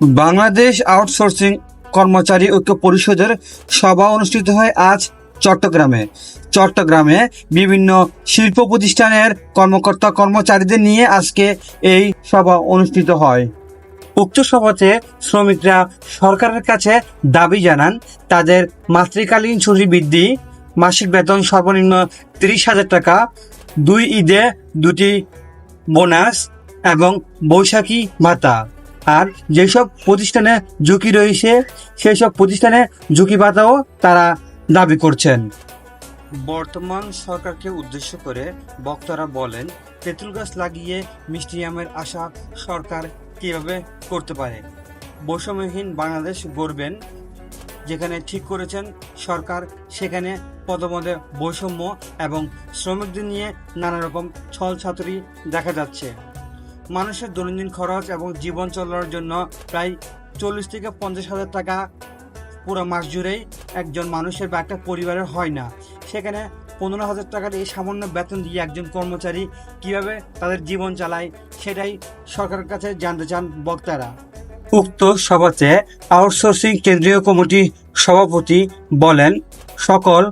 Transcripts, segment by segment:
Bangladesh outsourcing কর্মচারী ঐক্য পরিষদের সভা অনুষ্ঠিত হয় আজ চট্টগ্রামে। চট্টগ্রামে বিভিন্ন শিল্প প্রতিষ্ঠানের কর্মকর্তা কর্মচারীদের নিয়ে আজকে এই সভা অনুষ্ঠিত হয়। উক্ত সভাতে শ্রমিকরা সরকারের কাছে দাবি জানান, তাদের মাতৃকালীন ছুটি বৃদ্ধি, মাসিক বেতন সর্বনিম্ন তিরিশ হাজার টাকা, দুই ঈদে দুটি বোনাস এবং বৈশাখী ভাতা। আর যেসব প্রতিষ্ঠানে ঝুঁকি রয়েছে সেই সব প্রতিষ্ঠানে ঝুঁকি ভাতাও তারা দাবি করছেন। বর্তমান সরকারকে উদ্দেশ্য করে বক্তারা বলেন, তেঁতুল গাছ লাগিয়ে মিষ্টি আমের আশা সরকার কীভাবে করতে পারে? বৈষম্যহীন বাংলাদেশ গড়বেন যেখানে ঠিক করেছেন সরকার, সেখানে পদমদে বৈষম্য এবং শ্রমিকদের নিয়ে নানা রকম ছল ছাতুরি দেখা যাচ্ছে। মানুষের দৈনন্দিন খরচ এবং জীবন চলার জন্য প্রায় চল্লিশ থেকে পঞ্চাশ হাজার টাকা পুরো মাস জুড়েই একজন মানুষের বা একটা পরিবারের হয় না। সেখানে পনেরো হাজার টাকার এই সামান্য বেতন দিয়ে একজন কর্মচারী কীভাবে তাদের জীবন চালায়, সেটাই সরকারের কাছে জানতে চান বক্তারা। উক্ত সভাতে আউটসোর্সিং কেন্দ্রীয় কমিটি সভাপতি বলেন, সকল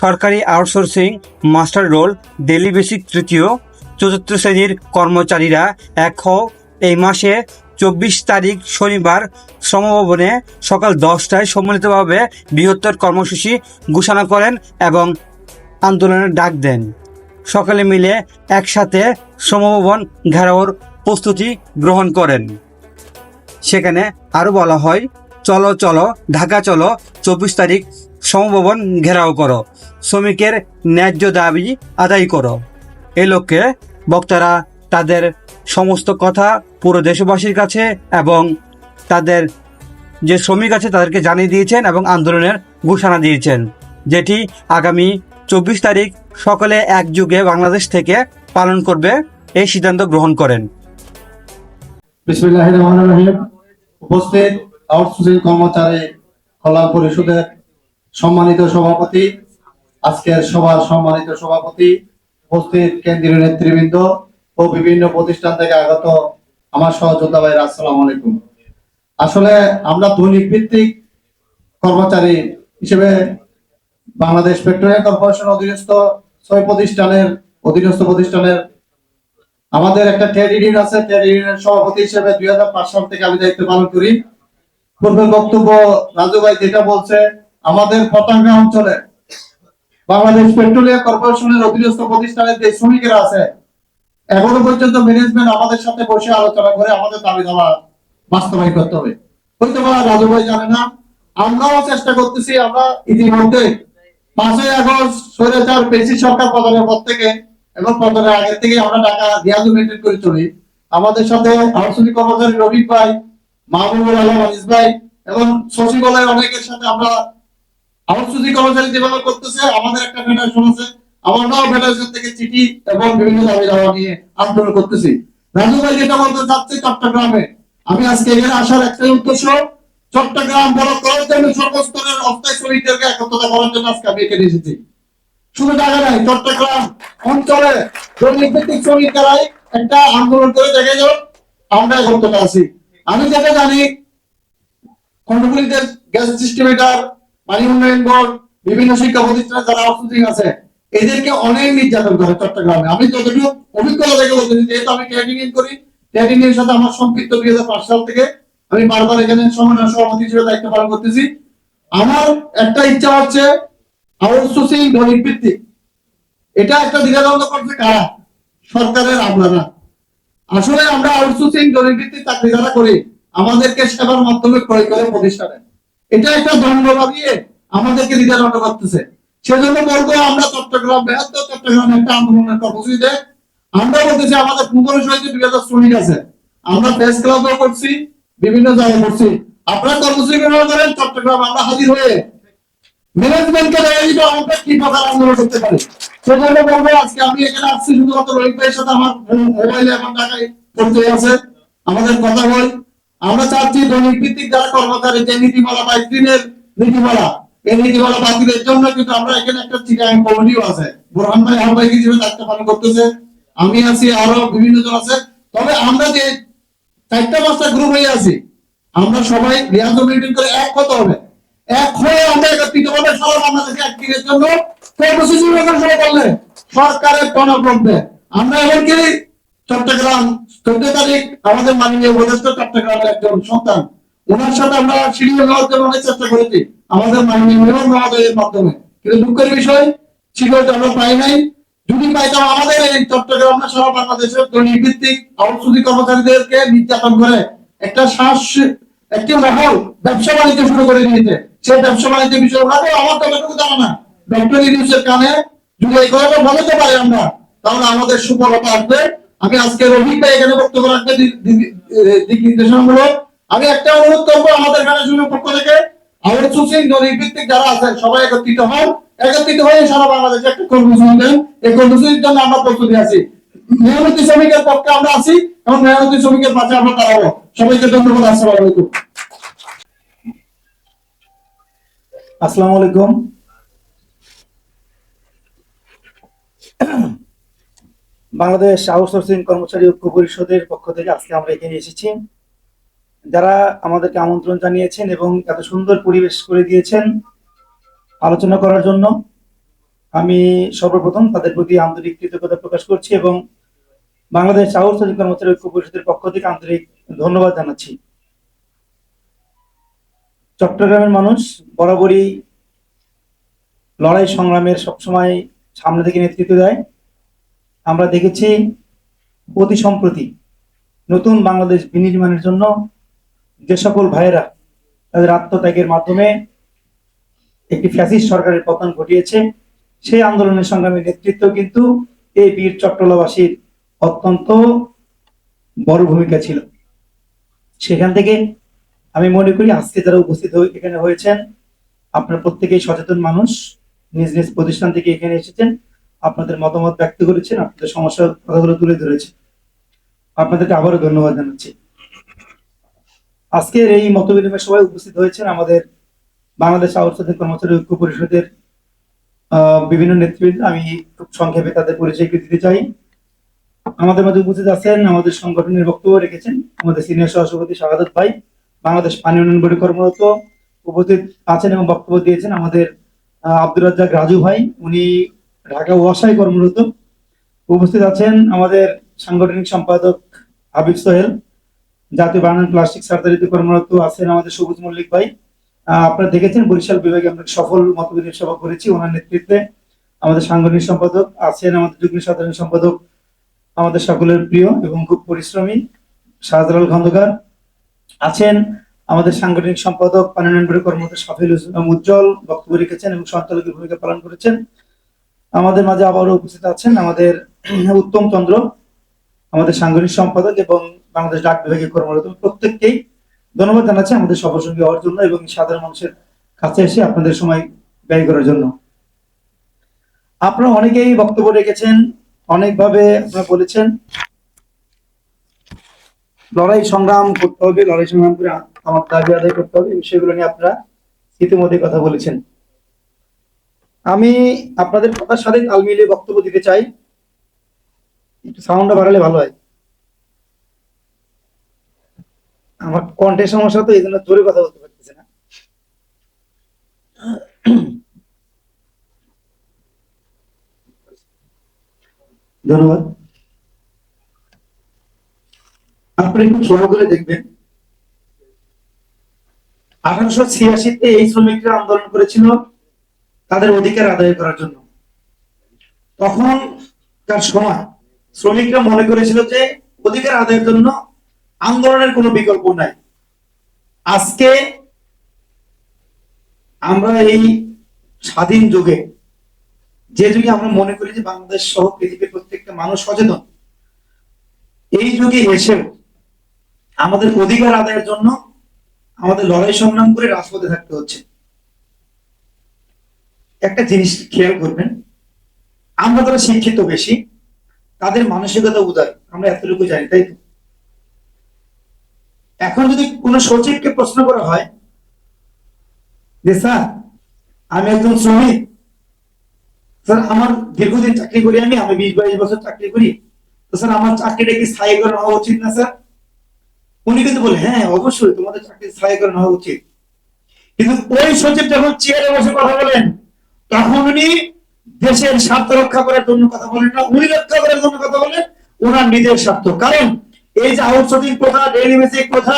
সরকারি outsourcing master roll daily basic তৃতীয় চতুর্থ শ্রেণির কর্মচারীরা হও এই মাসে চব্বিশ তারিখ শনিবার শ্রমভবনে সকাল দশটায় সম্মিলিতভাবে বৃহত্তর কর্মসূচি ঘোষণা করেন এবং আন্দোলনের ডাক দেন। সকালে মিলে একসাথে শ্রমভবন ঘেরাওর প্রস্তুতি গ্রহণ করেন। সেখানে আরও বলা হয়, চলো চলো, ঢাকা চলো, চব্বিশ তারিখ সমভবন ঘেরাও করো। শ্রমিকের ন্যায্য দাবি আদায় করো। এই লক্ষ্যে বক্তারা তাদের সমস্ত কথা পুরো দেশবাসীর কাছে এবং তাদের যে শ্রমিক আছে তাদেরকে জানিয়ে দিয়েছেন এবং আন্দোলনের ঘোষণা দিয়েছেন, যেটি আগামী চব্বিশ তারিখ সকালে একযুগে বাংলাদেশ থেকে পালন করবে এই সিদ্ধান্ত গ্রহণ করেন। উপস্থিত আউটসোর্সিং কর্মচারী পরিষদের সম্মানিত সভাপতি, আজকের সভার সম্মানিত সভাপতি উপস্থিত কেন্দ্রীয় নেতৃবৃন্দ ও বিভিন্ন প্রতিষ্ঠান থেকে আগত আমার সহযোদ্ধা ভাইরা, আসসালামু আলাইকুম। আসলে আমরা দৈনিক ভিত্তিক কর্মচারী হিসেবে বাংলাদেশ পেট্রোলিয়াম কর্পোরেশন অধীনস্থ ছয় প্রতিষ্ঠানের অধীনস্থ প্রতিষ্ঠানের আমাদের একটা ট্রেড ইউনিয়ন আছে, ট্রেড ইউনিয়নের সভাপতি হিসেবে দুই হাজার পাঁচ সাল থেকে আমি দায়িত্ব পালন করি। পূর্বের বক্তব্য রাজু ভাই যেটা বলছে, আমাদের পতাঙ্গা অঞ্চলে বাংলাদেশ পেট্রোলিয়াম কর্পোরেশনের অধীনস্থ প্রতিষ্ঠানের যে শ্রমিকেরা আছে, এখনও পর্যন্ত ম্যানেজমেন্ট আমাদের সাথে বসে আলোচনা করে আমাদের দাবি দাবা বাস্তবায়ন করতে হবে। হয়তো বা রাজু ভাই জানে না, আমরাও চেষ্টা করতেছি, আমরা ইতিমধ্যে পাঁচই আগস্ট স্বৈরাচার পেশি সরকার প্রধানের পর থেকে এবং প্রধানের আগে থেকে আমরা টাকা দিয়াজু মেনটেন করে চলি। আমাদের সাথে আলোচনী কর্মচারী রবি ভাই মাহবুবুল আলম আনিস ভাই এবং সচিবালয় অনেকের সাথে আমরা আলোচনী কর্মচারী যেভাবে করতেছে, আমাদের একটা ফেডারেশন আছে। আমরাও ফেডারেশন থেকে চিঠি এবং বিভিন্ন দাবি দাওয়া নিয়ে আন্দোলন করতেছি। রাজু ভাই যেটা বলতে চাচ্ছে চট্টগ্রামে। আমি আজকে এখানে আসার একটাই উদ্দেশ্য, চট্টগ্রাম বড় করার জন্য সর্বস্তরের অস্থায়ী শ্রমিকদেরকে একত্রতা করার জন্য আজকে আমি এখানে এসেছি। শুধু ঢাকা নাই, চট্টগ্রাম অঞ্চলে শ্রমিক ভিত্তিক শ্রমিকেরাই একটা আন্দোলন করে দেখে যাও, আমরা একত্রতা আছি। আমি যেটা জানি খন্ডগুলিতে গ্যাস ডিস্ট্রিবিউটার পানি উন্নয়ন বোর্ড, বিভিন্ন শিক্ষা প্রতিষ্ঠানে যারা আউটসোর্সিং আছে, এদেরকে অনেক নির্যাতন করে চট্টগ্রামে। আমি যতটুকু অভিজ্ঞতা থেকে বলতেছি যেহেতু আমি ট্রেড ইউনিয়ন করি ট্রেড ইউনিয়নের সাথে আমার সম্পৃক্ত দুই হাজার পাঁচ সাল থেকে আমি বারবার এখানে সমন্বয় সভাপতি হিসেবে দায়িত্ব পালন করতেছি। আমার একটা ইচ্ছা হচ্ছে আউটসোর্সিং দৈনিক ভিত্তিক এটা একটা দ্বিধাদ্বন্দ্ব করছে কারা? সরকারের আপনারা। আসলে আমরা আউটসোর্সিং দৈনিক ভিত্তিক চাকরি যারা করি, আমাদেরকে সেবার মাধ্যমে ক্রয় করে প্রতিষ্ঠানে। এটা একটা দ্বন্দ্ব ভাবিয়ে আমাদেরকে দ্বিধাদ্বন্দ্ব করতেছে সেজন্য বলব, আমরা চট্টগ্রাম বৃহত্তর, চট্টগ্রামে একটা আন্দোলনের কর্মসূচিতে আমরা বলতেছি, আমাদের পনেরো সাহিত্য দুই হাজার শ্রমিক আছে, আমরা প্রেস ক্লাবও করছি, বিভিন্ন জায়গায় করছি। আপনারা কর্মসূচি গ্রহণ করেন, চট্টগ্রাম আমরা হাজির হয়ে আমরা কি প্রকার আন্দোলন করতে পারি। সেজন্য বলব, আজকে আমি এখানে আসছি শুধুমাত্র রোহিত ভাইয়ের সাথে আমার মোবাইলে এখন টাকায় পরিচয় আছে। আমাদের কথা বল। আমরা চাচ্ছি দৈনিক ভিত্তিক যারা কর্মচারী, যে নীতিমালা বাইশ দিনের নীতিমালা, এই নীতিমালা বাতিলের জন্য কিন্তু আমরা এখানে একটা চিটাং কমিটিও আছে। বোরহান ভাই আহ্বায়ক হিসেবে দায়িত্ব পালন করতেছে। আমি আছি, আরও বিভিন্ন জন আছে। তবে আমরা যে চারটা পাঁচটা গ্রুপ হয়ে আছি, আমরা সবাই রিয়াজ মিটিং করে এক হতে হবে। এক হয়ে আমরা একত্রিত হবে সারা বাংলাদেশে একদিনের জন্য কর্মসূচি সরকারের টনক আমরা এমনকি চট্টগ্রাম, চোদ্দ তারিখ আমাদের মাননীয় উপদেষ্টা চট্টগ্রামের একজন সন্তান। ওনার সাথে আমরা নেওয়ার জন্য অনেক চেষ্টা করেছি, আমাদের মাননীয় মেয়র মহোদয়ের মাধ্যমে। কিন্তু দুঃখের বিষয় আমরা পাই নাই। যদি পাইতাম আমাদের এই চট্টগ্রাম সারা বাংলাদেশের দৈনিক ভিত্তিক কর্মচারীদেরকে নির্যাতন করে একটা শ্বাস, একটি মহল ব্যবসা বাণিজ্য শুরু করে দিয়েছে। সেই ব্যবসা বাণিজ্য বিষয় ওনাকে আমার ততটুকু জানা না ডক্টর ইউনুসের কানে যদি এই কথাটা বলতে পারি আমরা, তাহলে আমাদের সুফলতা আসবে। আমি আজকে রফিক এখানে বক্তব্য এ- দিক নির্দেশনামূলক আমি একটা অনুরোধ করব আমাদের শুনে পক্ষ থেকে। আউটসোর্সিং দৈনিক ভিত্তিক যারা আছেন, সবাই একত্রিত হন। একত্রিত হয়ে সারা বাংলাদেশে একটা কর্মসূচি দেন। এই কর্মসূচির জন্য আমরা প্রস্তুতি আছি। মেহনতি শ্রমিকের পক্ষে আমরা আছি এবং মেহনতি শ্রমিকের পাশে আমরা দাঁড়াবো। সবাইকে ধন্যবাদ, আসসালামু আলাইকুম। আসসালামু আলাইকুম। বাংলাদেশ আউটসোর্সিং কর্মচারী ঐক্য পরিষদের পক্ষ থেকে আজকে আমরা এখানে এসেছি। যারা আমাদেরকে আমন্ত্রণ জানিয়েছেন এবং এত সুন্দর পরিবেশ করে দিয়েছেন আলোচনা করার জন্য, আমি সর্বপ্রথম তাদের প্রতি আন্তরিক কৃতজ্ঞতা প্রকাশ করছি এবং বাংলাদেশ আউটসোর্সিং কর্মচারী ঐক্য পরিষদের পক্ষ থেকে আন্তরিক ধন্যবাদ জানাচ্ছি। চট্টগ্রামের মানুষ বরাবরই লড়াই সংগ্রামের সবসময় সামনে থেকে নেতৃত্ব দেয়। আমরা দেখেছি অতি সম্প্রতি নতুন বাংলাদেশ বিনির্মাণের জন্য যে সকল ভাইয়েরা তাদের আত্মত্যাগের মাধ্যমে একটি ফ্যাসিস্ট সরকারের পতন ঘটিয়েছে, সেই আন্দোলনের সংগ্রামের নেতৃত্ব কিন্তু এই বীর চট্টলাবাসীর অত্যন্ত বড় ভূমিকা ছিল। সেখান থেকে আমি মনে করি আজকে যারা উপস্থিত এখানে হয়েছেন, আপনার প্রত্যেকেই সচেতন মানুষ, নিজ নিজ প্রতিষ্ঠান থেকে এখানে এসেছেন। আপনাদের মতামত ব্যক্ত করেছেন, আপনাদের সমস্যার কথাগুলো তুলে ধরেছেন। আপনাদেরকে আবারও ধন্যবাদ জানাচ্ছি। আজকের এই মত বিনিময় সভায় উপস্থিত হয়েছেন আমাদের বাংলাদেশ আউটসোর্সিং কর্মচারী ঐক্য পরিষদের বিভিন্ন নেতৃবৃন্দ। আমি খুব সংক্ষেপে তাদের পরিচয় দিতে চাই। আমাদের মধ্যে উপস্থিত আছেন আমাদের সংগঠনের বক্তব্য রেখেছেন আমাদের সিনিয়র সহসভাপতি শাহাদত ভাই, বাংলাদেশ পানি উন্নয়ন বোর্ডে কর্মরত উপস্থিত আছেন এবং বক্তব্য দিয়েছেন আমাদের আব্দুর রাজ্জাক রাজু ভাই। উনি ঢাকা ওয়াসায় কর্মরত উপস্থিত আছেন আমাদের সাংগঠনিক সম্পাদক হাবিব সোহেল, জাতীয় বানান প্লাস্টিক সার্জারিতে কর্মরত আছেন আমাদের সবুজ মল্লিক ভাই। আপনারা দেখেছেন বরিশাল বিভাগে আমরা সফল মতবিনিময় সভা করেছি, ওনার নেতৃত্বে আমাদের সাংগঠনিক সম্পাদক আছেন আমাদের যুগ্ম সাধারণ সম্পাদক আমাদের সকলের প্রিয় এবং খুব পরিশ্রমী শাহজালাল খন্দকার। আছেন আমাদের সাংগঠনিক সম্পাদক পানিনয়নপুরের কর্মরত সাফিল উজ্জ্বল বক্তব্য রেখেছেন এবং সঞ্চালকের ভূমিকা পালন করেছেন। আমাদের মাঝে আবারও উপস্থিত আছেন আমাদের উত্তম চন্দ্র, আমাদের সাংগঠনিক সম্পাদক এবং বাংলাদেশ ডাক বিভাগের কর্মরত প্রত্যেককেই ধন্যবাদ জানাচ্ছি আমাদের সফরসঙ্গী হওয়ার জন্য এবং সাধারণ মানুষের কাছে এসে আপনাদের সময় ব্যয় করার জন্য। আপনারা অনেকেই বক্তব্য রেখেছেন, অনেকভাবে আপনারা বলেছেন, লড়াই সংগ্রাম করতে হবে, লড়াই সংগ্রাম করে আমার দাবি আদায় করতে হবে বিষয়গুলো নিয়ে আপনারা ইতিমধ্যে কথা বলেছেন। আমি আপনাদের কথার সাথে তাল মিলিয়ে বক্তব্য দিতে চাই। একটু সাউন্ডটা বাড়ালে ভালো হয়। আমার কণ্ঠের সমস্যা তো এই জন্য জোরে কথা বলতে পারতেছে না। ধন্যবাদ। আপনি একটু খেয়াল করে দেখবেন। আঠারোশো ছিয়াশিতে এই শ্রমিকরা আন্দোলন করেছিল। তাদের অধিকার আদায় করার জন্য। তখন তার সময় শ্রমিকরা মনে করেছিল যে অধিকার আদায়ের জন্য আন্দোলনের কোনো বিকল্প নাই। আজকে আমরা এই স্বাধীন যুগে যে যুগে আমরা মনে করি যে বাংলাদেশ সহ পৃথিবীর প্রত্যেকটা মানুষ সচেতন, এই যুগে এসে আমাদের অধিকার আদায়ের জন্য আমাদের লড়াই সংগ্রাম করে রাজপথে থাকতে হচ্ছে। একটা জিনিস খেয়াল করবেন, আমরা যারা শিক্ষিত বেশি, তাদের মানসিকতা উদার, আমরা এতটুকু জানি, তাই তো? এখন যদি কোনো সচিবকে প্রশ্ন করা হয়, যে স্যার, আমি একজন শ্রমিক, স্যার, আমার দীর্ঘদিন চাকরি করি আমি আমি বিশ বাইশ বছর চাকরি করি, তো স্যার, আমার চাকরিটা কি স্থায়ীকরণ হওয়া উচিত না, স্যার? উনি কিন্তু বলে হ্যাঁ অবশ্যই, তোমাদের চাকরি স্থায়ী করে নেওয়া উচিত। কিন্তু ওই সচিব যখন চেয়ারে বসে কথা বলেন তখন উনি দেশের স্বার্থ রক্ষা করার জন্য কথা বলেন না, উনি রক্ষা করার জন্য কথা বলেন ওনার নিজের স্বার্থ। কারণ এই যে আউটসোর্সিং প্রথা ডেইলি বেসিক প্রথা,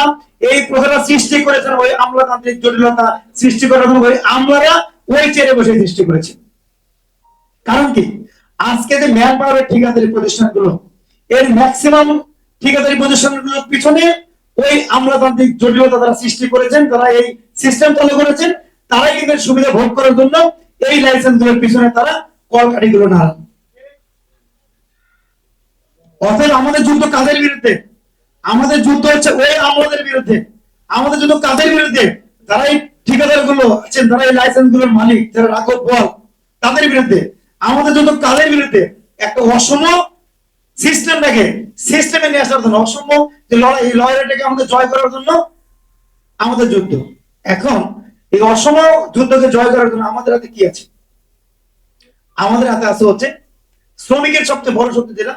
এই প্রথাটা সৃষ্টি করেছেন ওই আমলাতান্ত্রিক জটিলতা সৃষ্টি করার জন্য আমলারা ওই চেয়ারে বসে সৃষ্টি করেছে। কারণ কি? আজকে যে ম্যান পাওয়ারের ঠিকাদারি প্রতিষ্ঠানগুলো, এর ম্যাক্সিমাম ঠিকাদারি প্রতিষ্ঠানগুলোর পিছনে ওই আমলাতান্ত্রিক জটিলতা তারা সৃষ্টি করেছেন, তারা এই সিস্টেম চালু করেছেন, তারাই কিন্তু সুবিধা ভোগ করার জন্য এই লাইসেন্সগুলোর পিছনে তারা কলকাঠি গুলো না অতএব আমাদের যুদ্ধ কাদের বিরুদ্ধে? আমাদের যুদ্ধ হচ্ছে ওই আমলাদের বিরুদ্ধে। আমাদের যুদ্ধ কাদের বিরুদ্ধে? যারা এই ঠিকাদারগুলো আছেন, যারা এই লাইসেন্সগুলোর মালিক, যারা রাঘব বল, তাদের বিরুদ্ধে। আমাদের যুদ্ধ কাদের বিরুদ্ধে? একটা অসম সিস্টেমটাকে সিস্টেমে নিয়ে আসার জন্য, অসম যে লড়াই, এই লড়াইটাকে আমাদের জয় করার জন্য আমাদের যুদ্ধ। এখন এই অসম যুদ্ধকে জয় করার জন্য আমাদের হাতে কি আছে? আমাদের হাতে আছে হচ্ছে শ্রমিকের সবচেয়ে বড় শক্তি যেটা?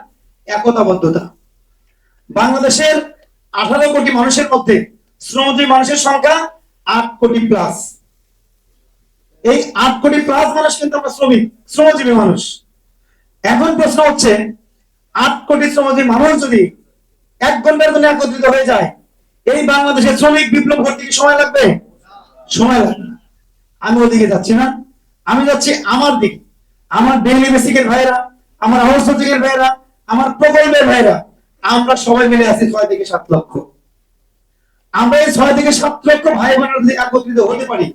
একতাবদ্ধতা। বাংলাদেশের আঠারো কোটি মানুষের মধ্যে শ্রমজীবী মানুষের সংখ্যা আট কোটি প্লাস এই আট কোটি প্লাস মানুষ কিন্তু আমরা শ্রমিক, শ্রমজীবী মানুষ। এখন প্রশ্ন হচ্ছে, আট কোটি শ্রমজীবী মানুষ যদি এক ঘণ্টার জন্য একত্রিত হয়ে যায়, এই বাংলাদেশের শ্রমিক বিপ্লব করতে কি সময় লাগবে? সময় লাগবে না। আমি ওদিকে যাচ্ছি না। আমি যাচ্ছি আমার দিকে। আমার ডেইলি বেসিকের ভাইরা আমার আউটসোর্সিংয়ের ভাইরা আমার প্রকল্পের ভাইরা আমরা সবাই মিলে আছি ছয় থেকে সাত লক্ষ। আমরা এই ছয় থেকে সাত লক্ষ ভাই বোনেরা যদি একত্রিত হতে পারি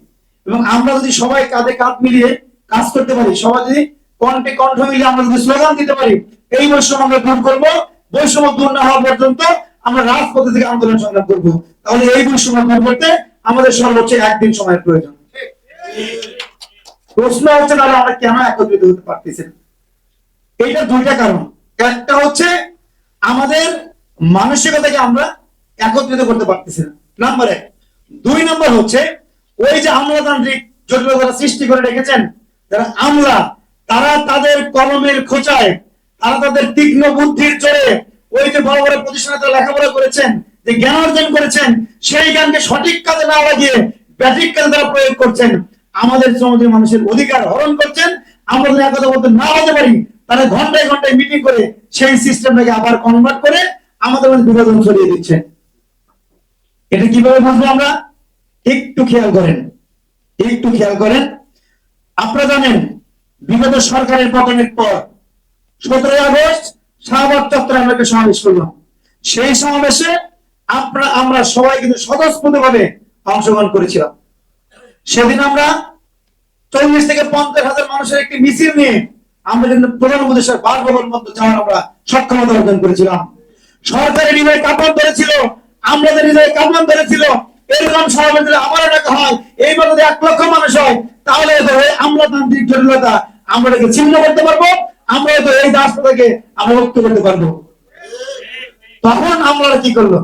এবং আমরা যদি সবাই কাঁধে কাঁধ মিলিয়ে কাজ করতে পারি, সবাই যদি কণ্ঠে কণ্ঠ মিলিয়ে আমরা যদি স্লোগান দিতে পারি, এই বৈষম্য আমরা দূর করব। বৈষম্য দূর না হওয়া পর্যন্ত আমরা রাজপথে থেকে আন্দোলন সংগ্রাম করব। তাহলে এই বৈষম্য দূর করতে আমাদের সর্বোচ্চ একদিন সময়ের প্রয়োজন। প্রশ্ন হচ্ছে তাহলে আমরা কেন একত্রিত হতে পারতেছি এইটা দুইটা কারণ। একটা হচ্ছে আমাদের মানসিকতাকে আমরা একত্রিত করতে পারতেছি না। নাম্বার এক। দুই নম্বর হচ্ছে, ওই যে আমলাতান্ত্রিক জটিলতা সৃষ্টি করে রেখেছেন, যারা আমলা, তারা তাদের কলমের খোঁচায়, তারা তাদের তীক্ষ্ণ বুদ্ধির জোরে ওই যে বড় বড় প্রতিষ্ঠানে তারা লেখাপড়া করেছেন যে জ্ঞান অর্জন করেছেন, সেই জ্ঞানকে সঠিক কাজে না লাগিয়ে ব্যাটিক কাজে তারা প্রয়োগ করছেন। আমাদের শ্রমজীবী মানুষের অধিকার হরণ করছেন। আমরা যদি একতা বলতে না হতে পারি, তারা ঘন্টায় ঘন্টায় মিটিং করে সেই সিস্টেমটাকে আবার কনভার্ট করে আমাদের মধ্যে বিভাজন ছড়িয়ে দিচ্ছে। এটা কীভাবে বুঝব আমরা? একটু খেয়াল করেন। একটু খেয়াল করেন। আপনারা জানেন, বিগত সরকারের পতনের পর সতেরোই আগস্ট শাহবাগ চত্বরে আমরা একটা সমাবেশ করলাম। সেই সমাবেশে আপনারা আমরা সবাই কিন্তু স্বতঃস্ফূর্ত ভাবে অংশগ্রহণ করেছিলাম। সেদিন আমরা চল্লিশ থেকে পঞ্চাশ হাজার মানুষের একটি মিছিল নিয়ে আমরা কিন্তু প্রধান উপদেশের বাসভবন মধ্যে যাওয়ার আমরা সক্ষমতা অর্জন করেছিলাম। সরকারের হৃদয়ে কাপড় ধরেছিল আমাদের হৃদয়ে কাপড় ধরেছিল। এরকম দিলে আমারও টাকা হয়, এইবার যদি এক লক্ষ মানুষ হয়, তাহলে এই আমলাতান্ত্রিক জটিলতা আমরা এটাকে ছিন্ন করতে পারব, আমরা এই দাসটাকে আমরা মুক্ত করতে পারব। তখন আমরা কি করল?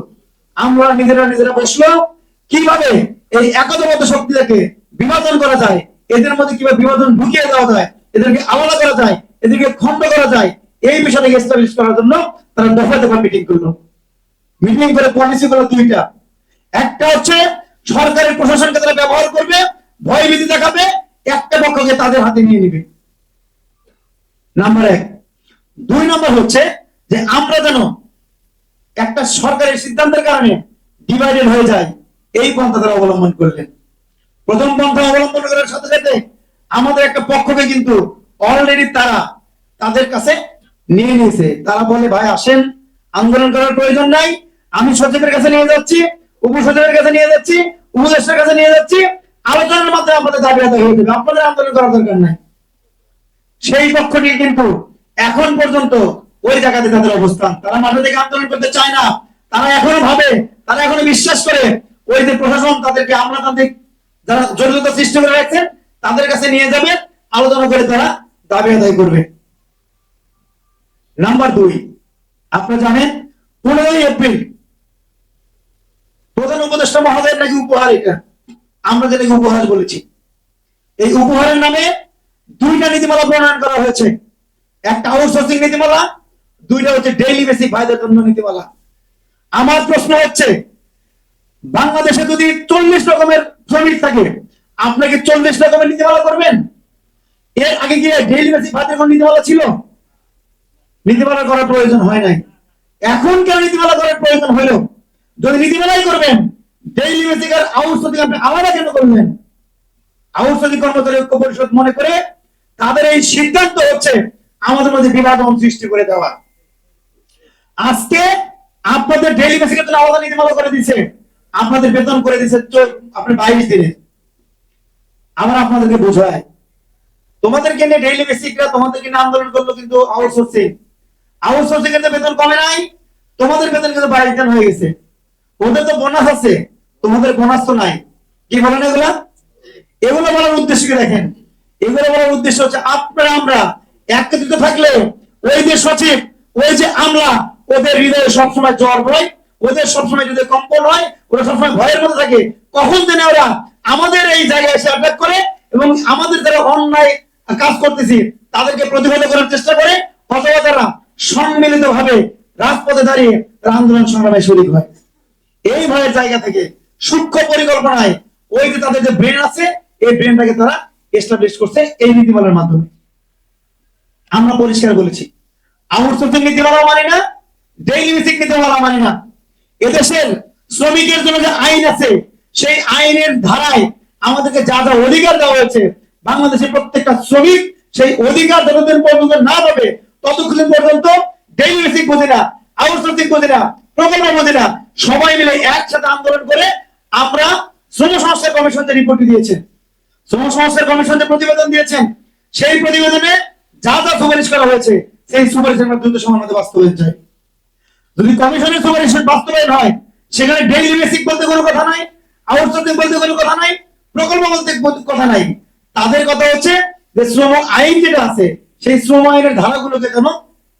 আমরা নিজেরা নিজেরা বসল। কীভাবে এই একতাবদ্ধ শক্তিটাকে বিভাজন করা যায়? এদের মধ্যে কীভাবে বিভাজন ঢুকিয়ে দেওয়া যায়? এদেরকে আলাদা করা যায়? এদেরকে খণ্ড করা যায়? এই বিষয়টাকে এস্টাবলিশ করার জন্য তারা দফা দফা মিটিং করল। মিটিং করে পলিসি গুলো দুইটা। একটা হচ্ছে সরকারের প্রশাসনকে তারা ব্যবহার করবে ভয় ভয়ভীতি দেখাবে, একটা পক্ষকে তাদের হাতে নিয়ে নিবে। নাম্বার এক। দুই নম্বর হচ্ছে যে আমরা যেন একটা সরকারের সিদ্ধান্তের কারণে ডিভাইডেড হয়ে যায়। এই পন্থা তারা অবলম্বন করলেন। প্রথম পন্থা অবলম্বন করার সাথে সাথে আমাদের একটা পক্ষকে কিন্তু অলরেডি তারা তাদের কাছে নিয়ে নিয়েছে। তারা বলে, ভাই, আসেন। আন্দোলন করার প্রয়োজন নাই। আমি সচিবের কাছে নিয়ে যাচ্ছি, উপসচিবের কাছে নিয়ে যাচ্ছি, উপদেষ্টার কাছে নিয়ে যাচ্ছি। আলোচনার মাধ্যমে আপনাদের দাবি আদায় হয়ে যাবে। আপনাদের আন্দোলন করার দরকার নাই। সেই পক্ষটি কিন্তু এখন পর্যন্ত ওই জায়গাতে তাদের অবস্থান। তারা মাঠে থেকে আন্দোলন করতে চায় না। তারা এখনও ভাবে, তারা এখনও বিশ্বাস করে, ওই যে প্রশাসন তাদেরকে আমলাতান্ত্রিক যারা জড়িত সৃষ্টি করে রাখছেন তাদের কাছে নিয়ে যাবে, আলোচনা করে তারা দাবি আদায় করবে। নাম্বার দুই, আপনারা জানেন, পনেরোই এপ্রিল, প্রধান উপদেষ্টা মহোদয়ের নাকি উপহার এটা? আমরা যেটাকে উপহার বলেছি। এই উপহারের নামে দুইটা নীতিমালা প্রণয়ন করা হয়েছে। একটা আউটসোর্সিং নীতিমালা দুইটা হচ্ছে ডেইলি বেসিক ভাইদের জন্য নীতিমালা। আমার প্রশ্ন হচ্ছে, বাংলাদেশে যদি চল্লিশ রকমের শ্রমিক থাকে আপনাকে চল্লিশ রকমের নীতিমালা করবেন? এর আগে গিয়ে ডেইলি বেসিক ভাতের কোন নীতিমালা ছিল? নীতিমালা করার প্রয়োজন হয় নাই। এখন কেন নীতিমালা করার প্রয়োজন হলো? যদি নীতিমালাই করবেন ডেইলি বেসিক আর আউটসোর্সিং আপনি আলাদা কেন করবেন? আউটসোর্সিং কর্মচারী ঐক্য পরিষদ মনে করে তাদের এই সিদ্ধান্ত হচ্ছে আমাদের মধ্যে বিভাজন সৃষ্টি করে দেওয়া। আজকে আপনাদের ডেইলি বেসিকের জন্য আলাদা নীতিমালা করে দিছে আপনাদের বেতন করে চো- আপনি বাইশ দিনে। আবার আপনাদেরকে বোঝায়। তোমাদেরকে নিয়ে ডেইলি বেসিকরা তোমাদেরকে নিয়ে আন্দোলন করল কিন্তু আউটসোর্সিং আউটসোর্সিং এর বেতন কমে নাই, তোমাদের বেতন কিন্তু বাইশ দিন হয়ে গেছে। ওদের তো বোনাস আছে, তোমাদের বোনাস তো নাই। কি বলেন এগুলা? এগুলো বলার উদ্দেশ্য কি দেখেন? এগুলো বলার উদ্দেশ্য হচ্ছে আপনারা, আমরা একত্রিত থাকলে ওই যে সচিব, ওই যে আমরা ওদের হৃদয়ে সবসময় জ্বর হয়, ওদের সবসময় হৃদয়ে কম্পন হয়, ওরা সবসময় ভয়ের মধ্যে থাকে। কখন যেন ওরা? আমাদের এই জায়গায় এসে অ্যাটাক করে এবং আমাদের যারা অন্যায় কাজ করতেছি, তাদেরকে প্রতিহত করার চেষ্টা করে, অথবা তারা সম্মিলিত ভাবে রাজপথে দাঁড়িয়ে আন্দোলন সংগ্রামে শরিক হয়। এই ভয়ের জায়গা থেকে সূক্ষ্ম পরিকল্পনায় ওই যে তাদের যে ব্রেন আছে, এই ব্রেনটাকে তারা এস্টাবলিশ করছে এই নীতিমালার মাধ্যমে। আমরা পরিষ্কার বলেছি। আউটসোর্সিং নীতিমালা মানি না ডেইলি বেসিক নীতিমালা মানি না। এদেশের শ্রমিকের জন্য যে আইন আছে, সেই আইনের ধারায় আমাদেরকে যা যা অধিকার দেওয়া হয়েছে, বাংলাদেশের প্রত্যেকটা শ্রমিক সেই অধিকার যতদিন পর্যন্ত না পাবে, ততক্ষণ পর্যন্ত ডেইলি বেসিক বোঝে না আউটসোর্সিং বোঝে না, প্রকল্প বোঝে না, সবাই মিলে একসাথে আন্দোলন করে আমরা শ্রম সংস্থা কমিশন যে রিপোর্ট দিয়েছেন শ্রম সংস্থার কমিশন যে প্রতিবেদন দিয়েছেন, সেই প্রতিবেদনে যা যা সুপারিশ করা হয়েছে, সেই সুপারিশের সময় মধ্যে বাস্তবায়ন চাই যদি কমিশনের সুপারিশ বাস্তবায়ন হয়, সেখানে ডেইলি বেসিক বলতে কোনো কথা নাই আউটসোর্সিং বলতে কোনো কথা নাই, প্রকল্প বলতে কোনো কথা নাই। তাদের কথা হচ্ছে যে শ্রম আইন যেটা আছে, সেই শ্রম আইনের ধারাগুলোকে যেন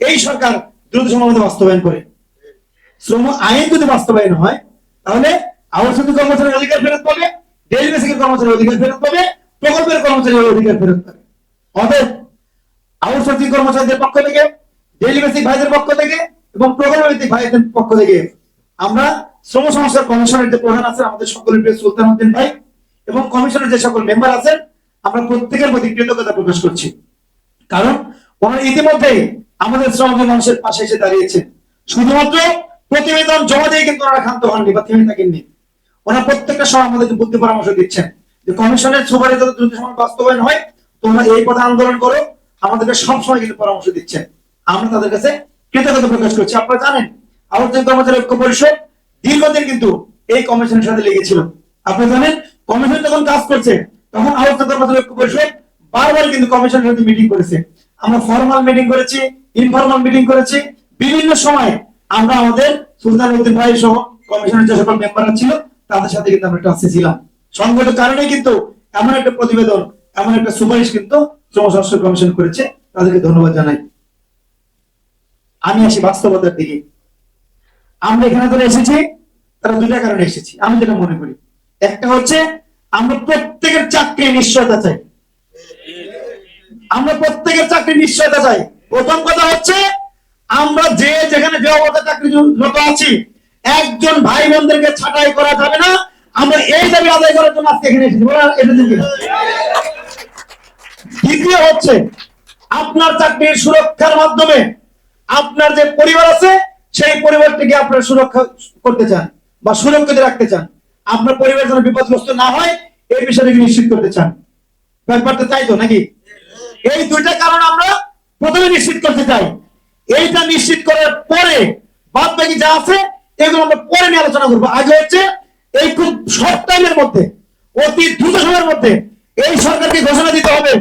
এই সরকার দ্রুত সময়ের বাস্তবায়ন করে। শ্রম আইন যদি বাস্তবায়ন হয়, তাহলে আউটসোর্সিং কর্মচারীর অধিকার ফেরত পাবে ডেইলি বেসিকের কর্মচারীর অধিকার ফেরত পাবে, প্রকল্পের কর্মচারীর অধিকার ফেরত পাবে। অতএব আউটসোর্সিং কর্মচারীদের পক্ষ থেকে ডেইলি বেসিক ভাইদের পক্ষ থেকে এবং ভিত্তিক ভাইদের পক্ষ থেকে আমরা শ্রম সংস্থার কমিশনের যে প্রধান আছেন আমাদের সকলের প্রিয় সুলতান উদ্দিন ভাই এবং কমিশনের যে সকল মেম্বার আছেন, আমরা প্রত্যেকের প্রতি কৃতজ্ঞতা প্রকাশ করছি। কারণ ওনারা ইতিমধ্যে আমাদের শ্রমিক মানুষের পাশে এসে দাঁড়িয়েছেন। শুধুমাত্র প্রতিবেদন জমা দিয়ে কিন্তু ওনারা ক্ষান্ত হননি বা থেমে থাকেননি। ওনারা প্রত্যেকটা সময় আমাদেরকে বুদ্ধি পরামর্শ দিচ্ছেন যে কমিশনের সুপারিশ যাতে দ্রুত সময় বাস্তবায়ন হয়, তোমরা এই পথে আন্দোলন করো, আমাদেরকে সবসময় কিন্তু পরামর্শ দিচ্ছেন। আমরা তাদের কাছে কৃতজ্ঞতা প্রকাশ করছি। আপনারা জানেন আবর্তন কর্মচারী ঐক্য পরিষদ দীর্ঘদিন কিন্তু এই কমিশনের সাথে লেগেছিল। আপনি জানেন, কমিশন যখন কাজ করছে, তখন আবর্তন কর্মচারী ঐক্য পরিষদ বারবার কিন্তু কমিশনের সাথে মিটিং করেছে। আমরা ফর্মাল মিটিং করেছি ইনফর্মাল মিটিং করেছি। বিভিন্ন সময় আমরা আমাদের সুলতান ভাই সহ কমিশনের যে সকল মেম্বাররা ছিল, তাদের সাথে কিন্তু আমরা টাচে ছিলাম। কারণে কিন্তু এমন একটা প্রতিবেদন, এমন একটা সুপারিশ কিন্তু শ্রম সংস্কার কমিশন করেছে। তাদেরকে ধন্যবাদ জানাই। আমি আসি বাস্তবতার দিকে আমরা এখানে ধরে এসেছি, তারা দুইটা কারণে এসেছি। আমি যেটা মনে করি, একটা হচ্ছে আমরা প্রত্যেকের চাকরি নিশ্চয়তা চাই। আমরা প্রত্যেকের চাকরি নিশ্চয়তা চাই। প্রথম কথা হচ্ছে, আমরা যে যেখানে যে অবস্থায় চাকরিরত আছি, একজন ভাই বোনদেরকে ছাঁটাই করা যাবে না। আমরা এই দাবি আদায় করার জন্য আজকে এখানে এসেছি। বলা কিনা? দ্বিতীয় হচ্ছে, আপনার চাকরির সুরক্ষার মাধ্যমে আপনার যে পরিবার আছে, সেই পরিবারটিকে আপনার সুরক্ষা করতে চান বা সুরক্ষিত রাখতে চান। আপনার পরিবার যেন বিপদগ্রস্ত না হয়, এই বিষয়টাকে নিশ্চিত করতে চান। ব্যাপারটা তাই তো নাকি? এই দুইটা কারণ আমরা প্রথমে নিশ্চিত করতে চাই। এইটা নিশ্চিত করার পরে বাদ বাকি যা আছে, এগুলো আমরা পরে নিয়ে আলোচনা করব। আগে হচ্ছে এই খুব শর্ট টাইমের মধ্যে, অতি দ্রুত সময়ের মধ্যে এই সরকারকে ঘোষণা দিতে হবে।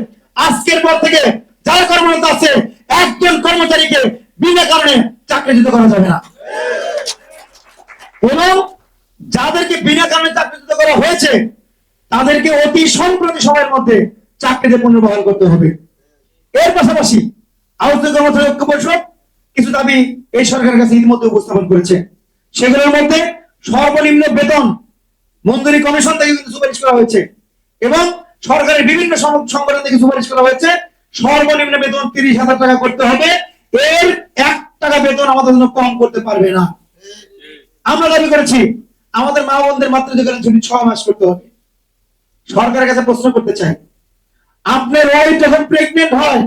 আজকের পর থেকে যারা কর্মরত আছে, একজন কর্মচারীকে বিনা কারণে চাকরিচ্যুত করা যাবে না। এবং যাদেরকে বিনা কারণে চাকরিচ্যুত করা হয়েছে, তাদেরকে অতি সম্প্রতি সময়ের মধ্যে চাকরিতে পুনর্বহাল করতে হবে। এর পাশাপাশি ঐক্য পরিষদ কিছু দাবি এই সরকারের কাছে ইতিমধ্যে উপস্থাপন করেছে। সেগুলোর মধ্যে সর্বনিম্ন বেতন মঞ্জুরি কমিশন থেকে কিন্তু সুপারিশ করা হয়েছে এবং সরকারের বিভিন্ন সংগঠন থেকে সুপারিশ করা হয়েছে। সর্বনিম্ন বেতন তিরিশ হাজার টাকা করতে হবে। এর এক টাকা বেতন আমাদের জন্য কম করতে পারবে না। আমরা দাবি করেছি, আমাদের মা বোনদের মাতৃত্বকালীন ছুটি ছয় মাস করতে হবে। সরকারের কাছে প্রশ্ন করতে চাই, আপনার ওয়াইফ যখন প্রেগনেন্ট হয়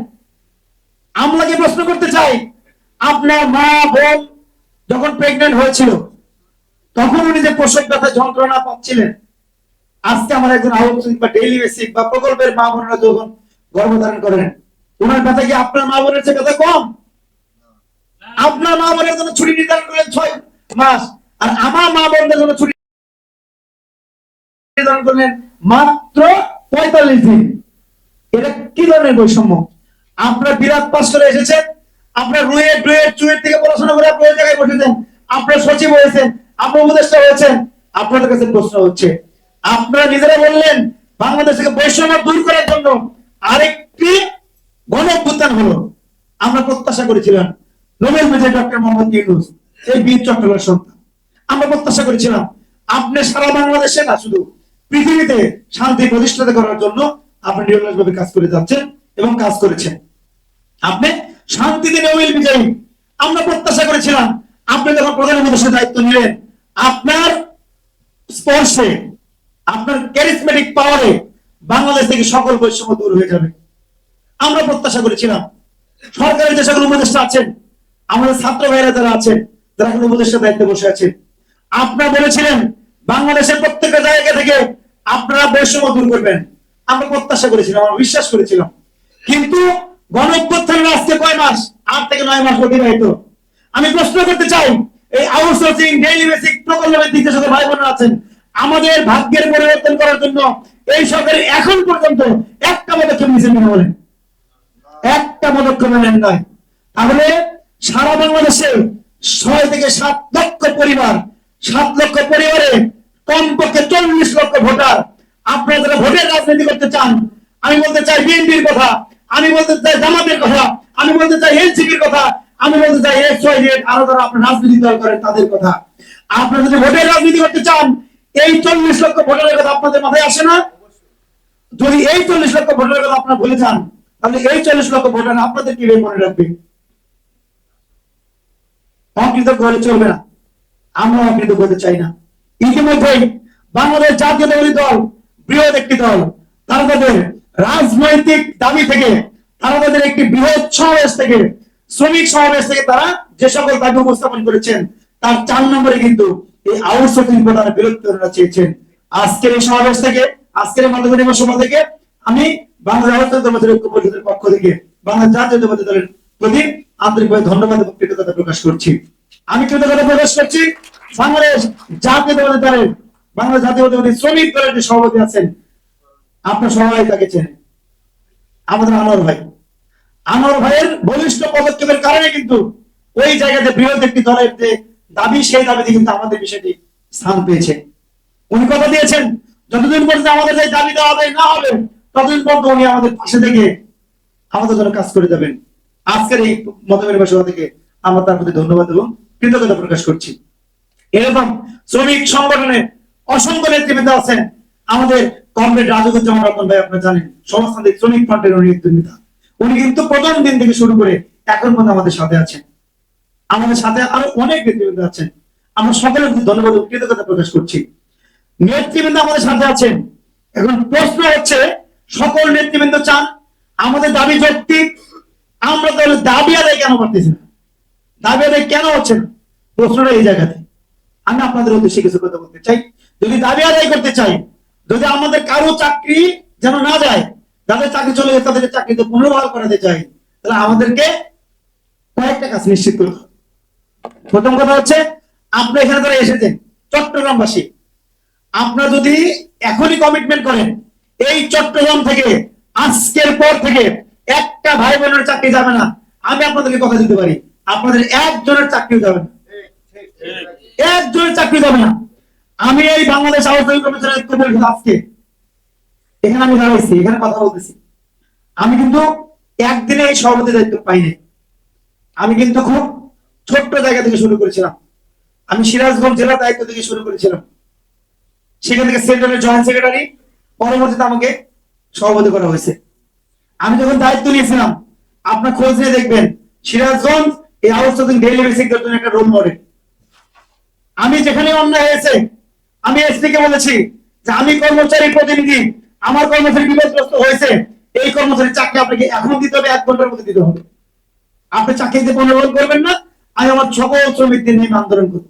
আমলাকে প্রশ্ন করতে চাই, আপনার মা বোন যখন প্রেগনেন্ট হয়েছিল, তখন উনি যে প্রসব ব্যথা যন্ত্রণা পাচ্ছিলেন, আজকে আমার একজন আলোচনিক বা ডেইলি বেসিক বা প্রকল্পের মা বোনেরা যখন গর্ভধারণ করেন, ওনার ব্যথা কি আপনার মা বোনের চেয়ে ব্যথা কম? আপনার মা বোনের জন্য ছুটি নির্ধারণ করলেন ছয় মাস, আর আমার মা বোনদের জন্য ছুটি নির্ধারণ করলেন মাত্র পঁয়তাল্লিশ দিন। এটা কি ধরনের বৈষম্য? আপনার বিরাট পাস করে এসেছেন, আপনার রুয়েট ডুয়েট চুয়েট থেকে পড়াশোনা করে আপনি জায়গায় বসেছেন, আপনার সচিব হয়েছেন, আপনার উপদেষ্টা হয়েছেন। আপনাদের কাছে প্রশ্ন হচ্ছে, আপনারা নিজেরা বললেন বাংলাদেশ থেকে বৈষম্য দূর করার জন্য আরেকটি গণ হলো। আমরা প্রত্যাশা করেছিলাম। নোবেল বিজয় ডক্টর মোহাম্মদ ইউনুস, এই বীর চট্টগ্রামের সন্তান। আমরা প্রত্যাশা করেছিলাম, আপনি সারা বাংলাদেশে না, শুধু পৃথিবীতে শান্তি প্রতিষ্ঠা করার জন্য আপনি নিরলসভাবে কাজ করে যাচ্ছেন এবং কাজ করেছেন। আপনি শান্তিতে নোবেল বিজয়ী। আমরা প্রত্যাশা করেছিলাম, আপনি যখন প্রধান উপদেষ্টার দায়িত্ব নিলেন, আপনার স্পর্শে, আপনার ক্যারিসমেটিক পাওয়ারে বাংলাদেশ থেকে সকল বৈষম্য দূর হয়ে যাবে। আমরা প্রত্যাশা করেছিলাম, সরকারের যে সকল উপদেষ্টা আছেন আমাদের ছাত্র ভাইরা যারা আছেন, যারা এখন উপদেষ্টা দায়িত্বে বসে আছেন, আপনারা বলেছিলেন বাংলাদেশের প্রত্যেকটা জায়গা থেকে আপনারা বৈষম্য দূর করবেন। আমরা প্রত্যাশা করেছিলাম, আমরা বিশ্বাস করেছিলাম। কিন্তু আজকে কয় মাস? আট থেকে নয় মাস অতিবাহিত। আমি প্রশ্ন করতে চাই, এই আউটসোর্সিং ডেইলি বেসিক প্রকল্পের দিকে সাথে ভাই বোনেরা আছেন, আমাদের ভাগ্যের পরিবর্তন করার জন্য এই সরকার এখন পর্যন্ত একটা পদক্ষেপ নিয়েছেন বলেন একটা পদক্ষেপ নেন নয় তাহলে সারা বাংলাদেশে ছয় থেকে সাত লক্ষ পরিবার, সাত লক্ষ পরিবারে কমপক্ষে চল্লিশ লক্ষ ভোটার। আপনারা যারা ভোটের রাজনীতি করতে চান, আমি বলতে চাই বিএনপির কথা, আমি বলতে চাই জামাতের কথা, আমি বলতে চাই এনসিপির কথা, আমি বলতে চাই এক্স, ওয়াই, জেড, আরও যারা আপনার রাজনীতি দল করেন তাদের কথা। আপনারা যদি ভোটের রাজনীতি করতে চান, এই চল্লিশ লক্ষ ভোটারের কথা আপনাদের মাথায় আসে না? যদি এই চল্লিশ লক্ষ ভোটারের কথা আপনারা ভুলে যান, তাহলে এই চল্লিশ লক্ষ ভোটার আপনাদের কীভাবে মনে রাখবে? অকৃতজ্ঞ হলে চলবে না। আমরা অকৃতজ্ঞ হতে চাই না। ইতিমধ্যেই বাংলাদেশ জাতীয়তাবাদী দল, বৃহৎ একটি দল, তারা তাদের রাজনৈতিক দাবি থেকে, তারা তাদের একটি বৃহৎ সমাবেশ থেকে, শ্রমিক সমাবেশ থেকে তারা যে সকল দাবি উপস্থাপন করেছেন, তার চার নম্বরে কিন্তু এই আউটসোর্সিং প্রদানের ওনারা চেয়েছেন। আজকের এই সমাবেশ থেকে, আজকের দিবস সভা থেকে আমি বাংলাদেশ পরিষদের পক্ষ থেকে, বাংলাদেশ জাতীয়তাবাদী দলের প্রতি আন্তরিকভাবে ধন্যবাদ এবং কৃতজ্ঞতা প্রকাশ করছি। আমি কৃতজ্ঞতা প্রকাশ করছি বাংলাদেশ জাতীয়তাবাদী দলের, বাংলাদেশ জাতীয়তাবাদী শ্রমিক দলের যে সভাপতি আছেন, আপনার সবাই তাকে চেনেন। আমাদের আনোয়ার ভাই। আনোয়ার ভাইয়ের বলিষ্ঠ পদক্ষেপের কারণে কিন্তু ওই জায়গাতে বৃহৎ একটি দলের যে দাবি, সেই দাবিতে কিন্তু আমাদের বিষয়টি স্থান পেয়েছে। উনি কথা দিয়েছেন, যতদিন পর্যন্ত আমাদের এই দাবি দেওয়া আদায় না হবে, ততদিন পর্যন্ত উনি আমাদের পাশে থেকে আমাদের জন্য কাজ করে যাবেন। আজকের এই মতবিনিময় সভা থেকে আমরা তার প্রতি ধন্যবাদ এবং কৃতজ্ঞতা প্রকাশ করছি। এরকম শ্রমিক সংগঠনের অসংখ্য নেতৃবৃন্দ আছেন। আমাদের কমরেড রাজুজ্জামান রতন ভাই, আপনারা জানেন, সমাজতান্ত্রিক শ্রমিক ফ্রন্টের উনি নেতা। উনি কিন্তু প্রথম দিন থেকে শুরু করে এখন পর্যন্ত আমাদের সাথে আছেন। আমাদের সাথে আরও অনেক নেতৃবৃন্দ আছেন। আমরা সকলের প্রতি ধন্যবাদ কৃতজ্ঞতা প্রকাশ করছি। নেতৃবৃন্দ আমাদের সাথে আছেন। এখন প্রশ্ন হচ্ছে, সকল নেতৃবৃন্দ চান? আমাদের দাবি যৌক্তিক? আমরা তাহলে দাবি আদায় কেন করতেছি না? দাবি আদায় কেন হচ্ছে না? প্রশ্নটা এই জায়গাতে। আমি আপনাদের উদ্দেশ্যে কিছু কথা বলতে চাই। যদি দাবি আদায় করতে চাই, যদি আমাদের কারও চাকরি যেন না যায়, যাদের চাকরি চলে গেছে, তাদেরকে চাকরিতে পুনর্বহাল করাতে চাই, তাহলে আমাদেরকে কয়েকটা কাজ নিশ্চিত করতে প্রথম কথা হচ্ছে আপনি এখানে যারা এসেছেন, চট্টগ্রামবাসী, আপনারা যদি এখনই কমিটমেন্ট করেন, এই চট্টগ্রাম থেকে, আজকের পর থেকে একটা ভাই বোনের চাকরি যাবে না। আমি আপনাদেরকে কথা দিতে পারি। আপনাদের একজনের চাকরিও যাবে না। একজনের চাকরি যাবে না। আমি এই বাংলাদেশ আউটসাইড কমিশনের পরিষদ আজকে। এখানে আমি দাঁড়াইছি, এখানে কথা বলতেছি। আমি কিন্তু একদিনে এই সভাপতি দায়িত্ব পাইনি। আমি কিন্তু খুব ছোট্ট জায়গা থেকে শুরু করেছিলাম। আমি সিরাজগঞ্জ জেলা দায়িত্ব থেকে শুরু করেছিলাম। সেখান থেকে সেন্ট্রালের জয়েন্ট সেক্রেটারি পরবর্তীতে আমাকে সভাপতি করা হয়েছে। আমি যখন দায়িত্ব নিয়েছিলাম, আপনার খোঁজ নিয়ে দেখবেন, সিরাজগঞ্জ এই আউটসোর্সিং ডেইলি বেসিকদের জন্য একটা রোল মডেল আমি যেখানে অন্যায় হয়েছে, আমি এসপি কে বলেছি যে আমি কর্মচারী প্রতিনিধি, আমার কর্মচারী বিপদগ্রস্ত হয়েছে, এই কর্মচারী চাকরি আপনাকে এখন দিতে হবে, এক ঘণ্টার মধ্যে দিতে হবে। আপনি চাকরিতে পুনর্বল করবেন না, আমি আমার সকল শ্রমিকদের নিয়ে আন্দোলন করব।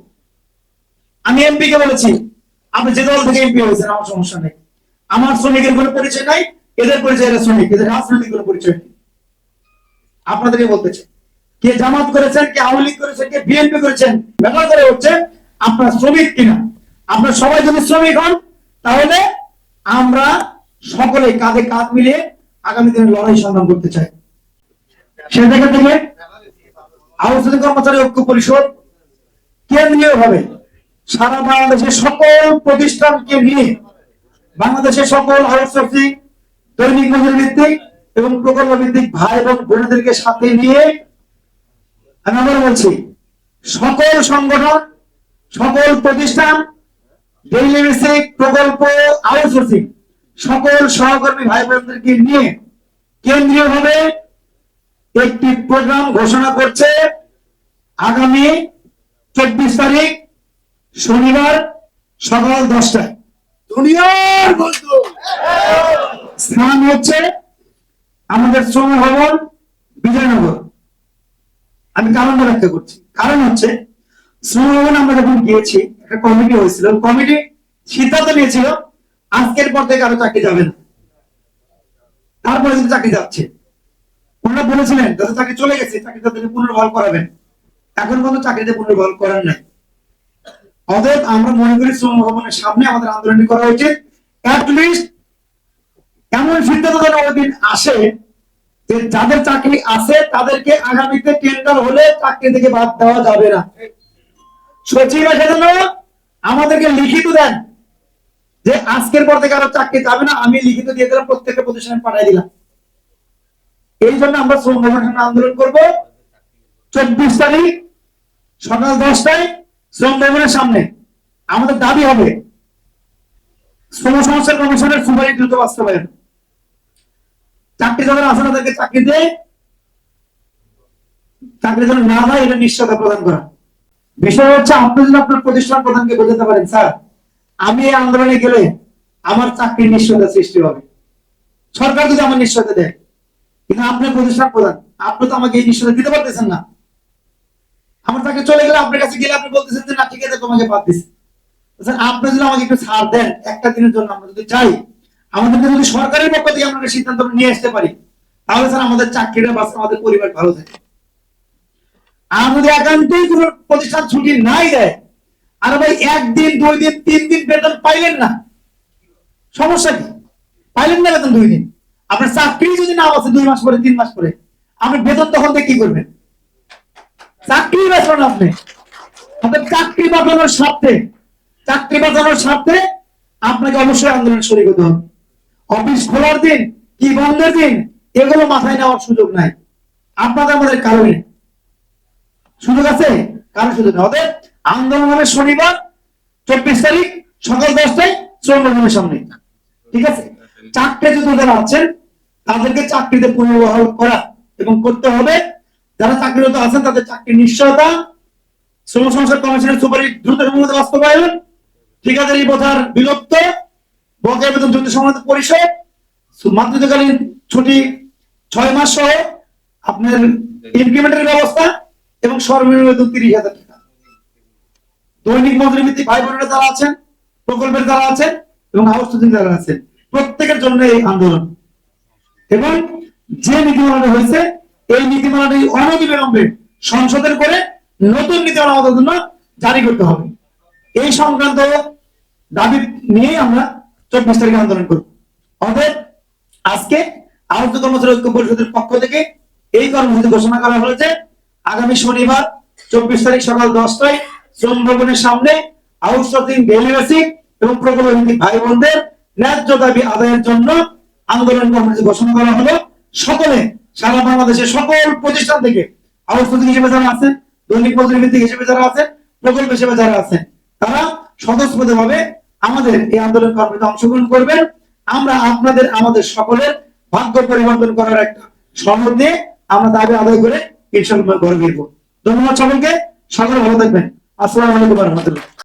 আমি এমপি কে বলেছি, আপনি যে দল থেকে এমপি হয়েছেন, আমার সমস্যা নেই। আমার শ্রমিকের কোনো পরিচয় নাই এদের পরিচয় এরা শ্রমিক, এদের রাজনৈতিক কোনো পরিচয় নেই আপনাদেরকে বলতে চাই, কে জামাত করেছেন, কে আওয়ামী লীগ করেছেন, কে বিএনপি করেছেন ব্যাপার করে হচ্ছে আপনার শ্রমিক কিনা? আপনার সবাই যদি শ্রমিক হন, তাহলে আমরা সকলে কাঁধে কাঁধ মিলিয়ে আগামী দিনে লড়াই সংগ্রাম করতে চাই। সে জায়গা থেকে আলোচনা কর্মচারী ঐক্য পরিষদ কেন্দ্রীয় ভাবে সারা বাংলাদেশের সকল প্রতিষ্ঠানকে নিয়ে বাংলাদেশের সকল আউটসোর্সিং দৈনিক মজুরি ভিত্তিক এবং প্রকল্প ভিত্তিক ভাই এবং বোনেদেরকে সাথে নিয়ে আমি আবার বলছি, সকল সংগঠন, সকল প্রতিষ্ঠান ডেইলি বেসিক প্রকল্প আউটসোর্সিং সকল সহকর্মী ভাই বোনদেরকে নিয়ে কেন্দ্রীয় ভাবে একটি প্রোগ্রাম ঘোষণা করছে আগামী চব্বিশ তারিখ, শনিবার সকাল দশটায়। দুনিয়ার বন্ধু। স্থান হচ্ছে আমাদের শ্রম ভবন বিজয়নগর। আমি কারণটা ব্যাখ্যা করছি। কারণ হচ্ছে শ্রম ভবন আমরা যখন গিয়েছি, একটা কমিটি হয়েছিল। কমিটি সিদ্ধান্ত নিয়েছিল, আজকের পর থেকে আরও চাকরি যাবে না। তারপরে যদি চাকরি যাচ্ছে, ওনারা বলেছিলেন যাদের চাকরি চলে গেছে চাকরি তাদেরকে পুনর্বহাল করাবেন। এখন পর্যন্ত চাকরিতে পুনর্বহাল করার নাই। অতএব আমরা মনে করি শ্রম ভবনের সামনে আমাদের আন্দোলনটি করা উচিত। লিস্ট এমন সিদ্ধান্ত যেন ওই আসে যে যাদের চাকরি আছে, তাদেরকে আগামীতে টেন্ডার হলে চাকরি থেকে বাদ দেওয়া যাবে না। সচিব যেন আমাদেরকে লিখিত দেন যে আজকের পর থেকে আরও চাকরি যাবে না, আমি লিখিত দিয়ে দিলাম, প্রত্যেকটা প্রতিষ্ঠানে পাঠিয়ে দিলাম। এই জন্য আমরা শ্রম সামনে আন্দোলন করব। চব্বিশ তারিখ সকাল দশটায় শ্রম ভবনের সামনে। আমাদের দাবি হবে শ্রম কমিশনের সুপারিশ দ্রুত বাস্তবায়ন। চাকরি যাদের আছে চাকরি যেন না হয়, এটা নিশ্চয়তা প্রদান করা। বিষয় হচ্ছে, আপনি যদি আপনার প্রতিষ্ঠান প্রধানকে বোঝাতে পারেন, স্যার, আমি এই আন্দোলনে গেলে আমার চাকরির নিশ্চয়তা সৃষ্টি হবে। সরকার যদি আমার নিশ্চয়তা দেয়, কিন্তু আপনার প্রতিষ্ঠান প্রধান, আপনি তো আমাকে এই নিশ্চয়তা দিতে পারতেছেন না। আমার চাকরি চলে গেলে আপনার কাছে গেলে আপনি বলতেছেন যে, না, ঠিক আছে, তোমাকে বাদ আপনি যদি আমাকে একটু ছাড় দেন, একটা দিনের জন্য আমরা যদি চাই আমাদেরকে যদি সরকারের পক্ষ থেকে আমরা সিদ্ধান্ত নিয়ে আসতে পারি, তাহলে স্যার আমাদের চাকরিটা বাঁচে আমাদের পরিবার ভালো থাকে। আর যদি একান্তই কোনো প্রতিষ্ঠান ছুটি নাই দেয়, আর ভাই একদিন, দুই দিন, তিন দিন বেতন পাইলেন না, সমস্যা কি? পাইলেন না বেতন দুই দিন। আপনার চাকরি যদি না আছে দুই মাস পরে, তিন মাস পরে, আপনি বেতন তখন দিয়ে কি করবেন? চাকরি বেতন আপনি। আপনার চাকরি বাঁচানোর স্বার্থে চাকরি বাঁচানোর স্বার্থে আপনাকে অবশ্যই আন্দোলন শরীর হতে হবে। অফিস খোলার দিন কি বন্ধের দিন, এগুলো মাথায় নেওয়ার সুযোগ নাই। আপনাদের আমাদের কারণে সুযোগ আছে? কারণ সুযোগ নেই। অতএব আন্দোলন হবে শনিবার, চব্বিশ তারিখ, সকাল দশটায় শ্রম ভবনের সামনে। ঠিক আছে? চাকরি যদি যারা আছেন, তাদেরকে চাকরিতে পুনর্বহাল করা এবং করতে হবে। যারা চাকরিরত আছেন, তাদের চাকরির নিশ্চয়তা, শ্রম সংস্কার কমিশনের সুপারিশ দ্রুত বাস্তবায়ন ঠিকাদারি প্রথার বিলুপ্ত, বকেয়া বেতন দ্রুত সময় পরিষদ মাতৃত্বকালীন ছুটি ছয় মাস সহ আপনার ইনক্রিমেন্টের ব্যবস্থা এবং সর্বনিম্ন বেতন তিরিশ হাজার টাকা। দৈনিক মজুরি ভিত্তিক ভাই বোনেরা যারা আছেন, প্রকল্পের যারা আছেন এবং আউটসোর্সিং যারা আছেন, প্রত্যেকের জন্য এই আন্দোলন। এবং যে নীতিমালাটা হয়েছে, এই নীতিমালাটি অনতিবিলম্বে সংসদের করে নতুন নীতিমালা আমাদের জন্য জারি করতে হবে। এই সংক্রান্ত দাবি নিয়ে আমরা চব্বিশ তারিখে আন্দোলন করব। অতএব আজকে আহত কর্মচারী ঐক্য পরিষদের পক্ষ থেকে এই কর্মসূচি ঘোষণা করা হয়েছে। আগামী শনিবার, চব্বিশ তারিখ সকাল দশটায় শ্রম ভবনের সামনে আউটসোর্সিং ডেলি বেসিক এবং প্রকল্প ভিত্তিক ভাই বোনদের ন্যায্য দাবি আদায়ের জন্য আন্দোলন কর্মসূচি ঘোষণা করা হলো। সকলে, সারা বাংলাদেশের সকল প্রতিষ্ঠান থেকে আউটসোর্সিং হিসেবে যারা আছেন, দৈনিক মজুরি ভিত্তিক হিসেবে যারা আছেন, প্রকল্প হিসেবে যারা আছেন, তারা স্বতঃস্ফূর্ত ভাবে আমাদের এই আন্দোলন কর্মীতে অংশগ্রহণ করবেন। আমরা আপনাদের, আমাদের সকলের ভাগ্য পরিবর্তন করার একটা সনদ দিয়ে আমরা দাবি আদায় করে ইনশাল্লাহ ঘরে ফিরবো ধন্যবাদ সকলকে। সকলে ভালো থাকবেন। আসসালামু আলাইকুম রহমতুল্লাহ।